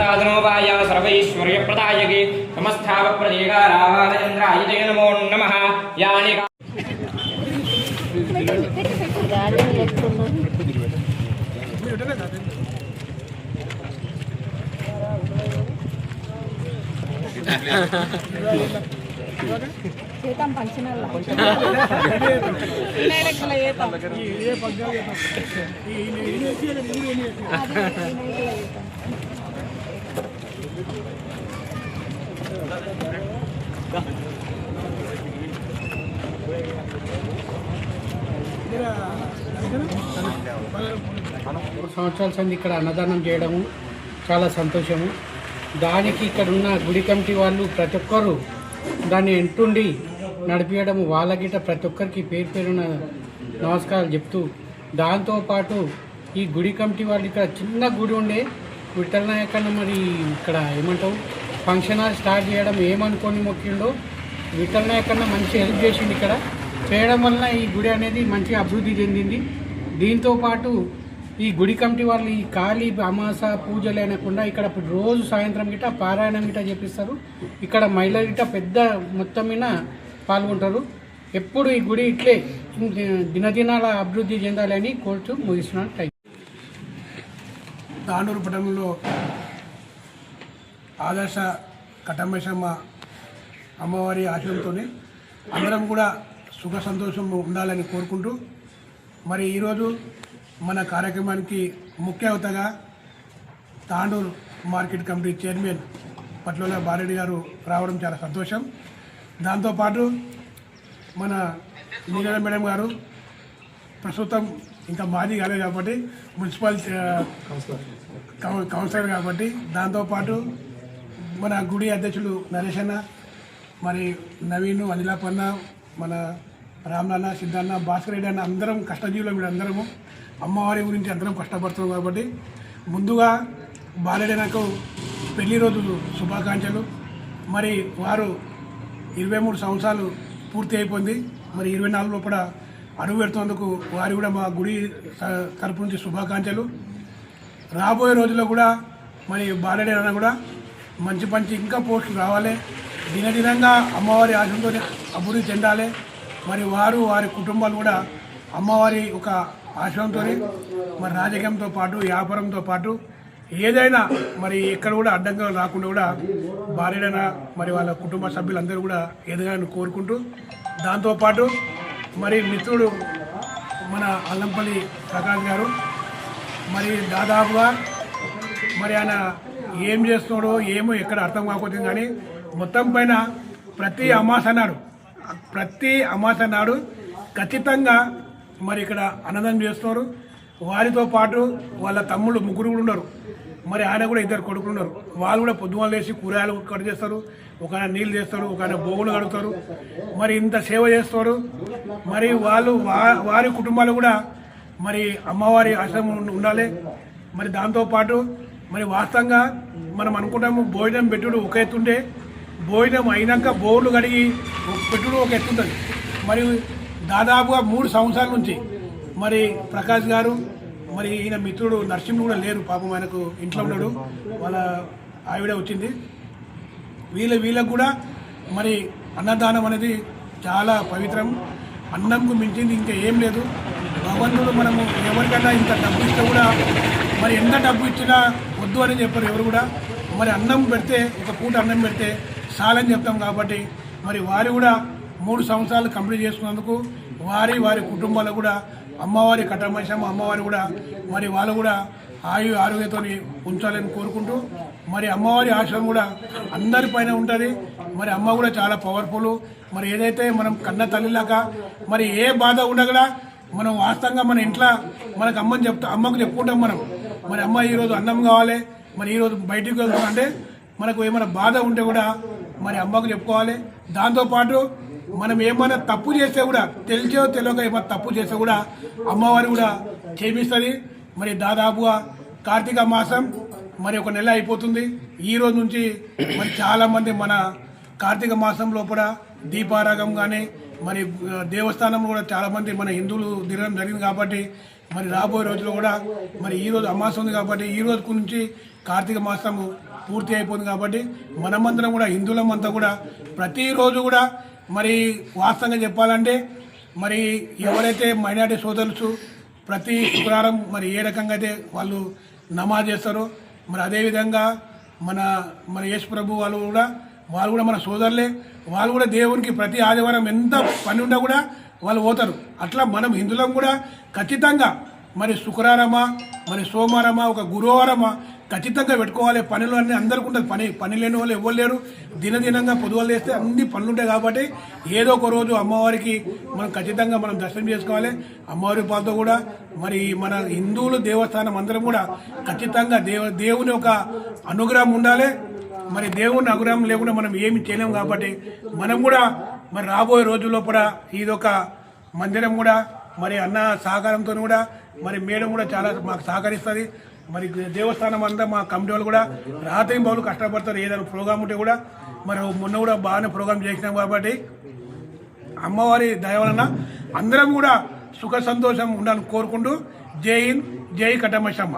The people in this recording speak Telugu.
साधनोपाय सर्वैश्वर्यप्रदायके समस्थावप्रदेकारावालचन्द्राय ते नमो नमः यानि గాలిని చెప్తున్నాను చేతాం పంచనల్లా లెక్కల మూడు సంవత్సరాల సంది ఇక్కడ అన్నదానం చేయడము చాలా సంతోషము. దానికి ఇక్కడ ఉన్న గుడి కమిటీ వాళ్ళు ప్రతి ఒక్కరు దాన్ని ఎంటుండి నడిపీయడం వాళ్ళ గిట్ట ప్రతి ఒక్కరికి పేరు పేరున నమస్కారాలు చెప్తూ దాంతోపాటు ఈ గుడి కమిటీ వాళ్ళు ఇక్కడ చిన్న గుడి ఉండే విఠల నాయకన్న మరి ఇక్కడ ఏమంటావు? ఫంక్షన్ హాల్ స్టార్ట్ చేయడం ఏమనుకొని మొక్కిండో విఠల కన్నా మంచి హెల్ప్ చేసింది ఇక్కడ. చేయడం వలన ఈ గుడి అనేది మంచిగా అభివృద్ధి చెందింది. దీంతో పాటు ఈ గుడి కమిటీ వాళ్ళు ఈ ఖాళీ అమాస పూజలు అనకుండా ఇక్కడ రోజు సాయంత్రం గిట పారాయణం గిట చేపిస్తారు ఇక్కడ మహిళలు గిట పెద్ద మొత్తం మీద పాల్గొంటారు. ఎప్పుడు ఈ గుడి ఇట్లే దినదినాల అభివృద్ధి చెందాలని కోరుతూ ముగిస్తున్నాను. Thank you. తాండూరు పట్టణంలో ఆదర్శ కటమేశమ్మ అమ్మవారి ఆశయంతో అందరం కూడా సుఖ సంతోషం ఉండాలని కోరుకుంటూ మరి ఈరోజు మన కార్యక్రమానికి ముఖ్య అవతగా Tandur market committee chairman Patlola Bareddy garu రావడం చాలా సంతోషం. దాంతోపాటు మన నీరజ మేడం గారు ప్రస్తుతం ఇంకా మాది కాలేదు కాబట్టి మున్సిపల్ ఆ, కౌ- కౌన్సిలర్ కాబట్టి దాంతోపాటు మన గుడి అధ్యక్షులు నరేష్ అన్న మరి నవీన్ అనిలాపన్న మన రామ్నాన్న సిద్ధాన్న భాస్కర్ రెడ్డి అన్న అందరం కష్టజీవులు మీరు అందరము. అమ్మవారి గురించి అందరం కష్టపడుతున్నాం కాబట్టి ముందుగా బాలెడ్డి నాకు పెళ్ళి రోజు శుభాకాంక్షలు. మరి వారు ఇరవై మూడు సంవత్సరాలు పూర్తి అయిపోయింది. మరి ఇరవై నాలుగులో కూడా అడుగు పెడుతున్నందుకు వారు కూడా మా గుడి తరపు నుంచి శుభాకాంక్షలు. రాబోయే రోజుల్లో కూడా మరి బాలడే అన్న కూడా మంచి మంచి ఇంకా పోస్టులు రావాలి. దినదినంగా అమ్మవారి ఆశంతో అభివృద్ధి చెందాలి. మరి వారు వారి కుటుంబాలు కూడా అమ్మవారి ఒక ఆశ్రమంతో మరి రాజకీయంతో పాటు వ్యాపారంతో పాటు ఏదైనా మరి ఎక్కడ కూడా అడ్డంగా రాకుండా కూడా భార్యడైన మరి వాళ్ళ కుటుంబ సభ్యులందరూ కూడా ఎదగాలని కోరుకుంటూ దాంతోపాటు మరి మిత్రుడు మన అల్లంపల్లి ప్రకాష్ గారు మరి దాదాపుగా మరి ఆయన ఏం చేస్తున్నాడో ఏమో ఎక్కడ అర్థం కాకపోతుంది కానీ మొత్తం పైన ప్రతి అమాస నాడు ప్రతి అమాస నాడు ఖచ్చితంగా మరి ఇక్కడ అన్నదానం చేస్తున్నారు. వారితో పాటు వాళ్ళ తమ్ముళ్ళు ముగ్గురు కూడా ఉన్నారు. మరి ఆయన కూడా ఇద్దరు కొడుకులు ఉన్నారు. వాళ్ళు కూడా పొద్దున లేచి కూరగాయలు కట్ చేస్తారు ఒక ఆయన నీళ్ళు చేస్తారు ఒక ఆయన బోగులు కడుగుతారు. మరి ఇంత సేవ చేస్తారు. మరి వాళ్ళు వారి కుటుంబాలు కూడా మరి అమ్మవారి ఆశ్రమం ఉండాలి. మరి దాంతోపాటు మరి వాస్తవంగా మనం అనుకుంటాము భోజనం పెట్టుడు ఒక ఎత్తుంటే భోజనం అయినాక బోర్లు కడిగి పెట్టుడు ఒక ఎత్తుంటుంది మరి దాదాపుగా మూడు సంవత్సరాల నుంచి మరి ప్రకాష్ గారు మరి ఈయన మిత్రుడు నరసింహుడు కూడా లేరు పాపం ఆయనకు ఇంట్లో ఉన్నాడు వాళ్ళ ఆవిడ వచ్చింది. వీళ్ళ వీళ్ళకు కూడా మరి అన్నదానం అనేది చాలా పవిత్రం. అన్నంకు మించింది ఇంకా ఏం లేదు. భగవంతుడు మనము ఎవరికైనా ఇంత డబ్బు ఇస్తే కూడా మరి ఎంత డబ్బు ఇచ్చినా వద్దు అని చెప్పారు ఎవరు కూడా. మరి అన్నం పెడితే ఒక పూట అన్నం పెడితే చాలని చెప్తాం కాబట్టి మరి వారు కూడా మూడు సంవత్సరాలు కంప్లీట్ చేసుకున్నందుకు వారి వారి కుటుంబాలు కూడా అమ్మవారి కటమశం అమ్మవారి కూడా మరి వాళ్ళు కూడా ఆయు ఆరోగ్యంతో ఉంచాలని కోరుకుంటూ మరి అమ్మవారి ఆశ్రమం కూడా అందరిపైన ఉంటుంది. మరి అమ్మ కూడా చాలా పవర్ఫుల్ మరి ఏదైతే మనం కన్న తల్లిలాగా మరి ఏ బాధ ఉండగలా మనం వాస్తవంగా మన ఇంట్లో మనకు అమ్మని చెప్తా అమ్మకు చెప్పుకుంటాం మనం. మరి అమ్మ ఈరోజు అన్నం కావాలి మరి ఈరోజు బయటికి వెళ్తాం అంటే మనకు ఏమైనా బాధ ఉంటే కూడా మరి అమ్మకు చెప్పుకోవాలి. దాంతోపాటు మనం ఏమైనా తప్పు చేస్తే కూడా తెలిసో తెలియక ఏమైనా తప్పు చేస్తే కూడా అమ్మవారు కూడా చేపిస్తుంది మరి దాదాపుగా కార్తీక మాసం మరి ఒక నెల అయిపోతుంది. ఈ రోజు నుంచి మరి చాలామంది మన కార్తీక మాసం లోపల దీపారాగం కానీ మరి దేవస్థానం కూడా చాలామంది మన హిందువులు తిరగడం జరిగింది కాబట్టి మరి రాబోయే రోజుల్లో కూడా మరి ఈ రోజు అమాసం ఉంది కాబట్టి ఈ రోజు నుంచి కార్తీక మాసము పూర్తి అయిపోయింది కాబట్టి మనమందరం కూడా హిందువులమంతా కూడా ప్రతిరోజు కూడా మరి వాస్తవంగా చెప్పాలంటే మరి ఎవరైతే మైనార్టీ సోదరులు ప్రతి శుక్రవారం మరి ఏ రకంగా అయితే వాళ్ళు నమాజ్ చేస్తారో మరి అదేవిధంగా మన మన యేసు ప్రభు వాళ్ళు కూడా వాళ్ళు కూడా మన సోదరులే వాళ్ళు కూడా దేవునికి ప్రతి ఆదివారం ఎంత పని ఉన్నా కూడా వాళ్ళు పోతారు. అట్లా మనం హిందువులం కూడా ఖచ్చితంగా మరి శుక్రవారమా మరి సోమవారమా ఒక గురువారమా ఖచ్చితంగా పెట్టుకోవాలి. పనులు అన్నీ అందరికీ ఉంటుంది. పని పని లేని వాళ్ళు ఎవరు లేరు. దినదినంగా పొదువలు చేస్తే అన్ని పనులు ఉంటాయి కాబట్టి ఏదో ఒక రోజు అమ్మవారికి మనం ఖచ్చితంగా మనం దర్శనం చేసుకోవాలి. అమ్మవారి పాలతో కూడా మరి మన హిందువులు దేవస్థానం అందరం కూడా ఖచ్చితంగా దేవ దేవుని ఒక అనుగ్రహం ఉండాలి. మరి దేవుని అనుగ్రహం లేకుండా మనం ఏమి చేయలేము కాబట్టి మనం కూడా మరి రాబోయే రోజుల్లో కూడా ఇదొక మందిరం కూడా మరి అన్న సహకారంతో కూడా మరి మేడం కూడా చాలా మాకు సహకరిస్తుంది. మరి దేవస్థానం అంతా మా కమిటీ వాళ్ళు కూడా రాత్రి బాబులు కష్టపడతారు. ఏదైనా ప్రోగ్రామ్ ఉంటే కూడా మరి మొన్న కూడా బాగానే ప్రోగ్రామ్ చేసినాం కాబట్టి అమ్మవారి దయ వలన అందరం కూడా సుఖ సంతోషం ఉండాలని కోరుకుంటూ జై హింద్ జై కటమశమ్మ.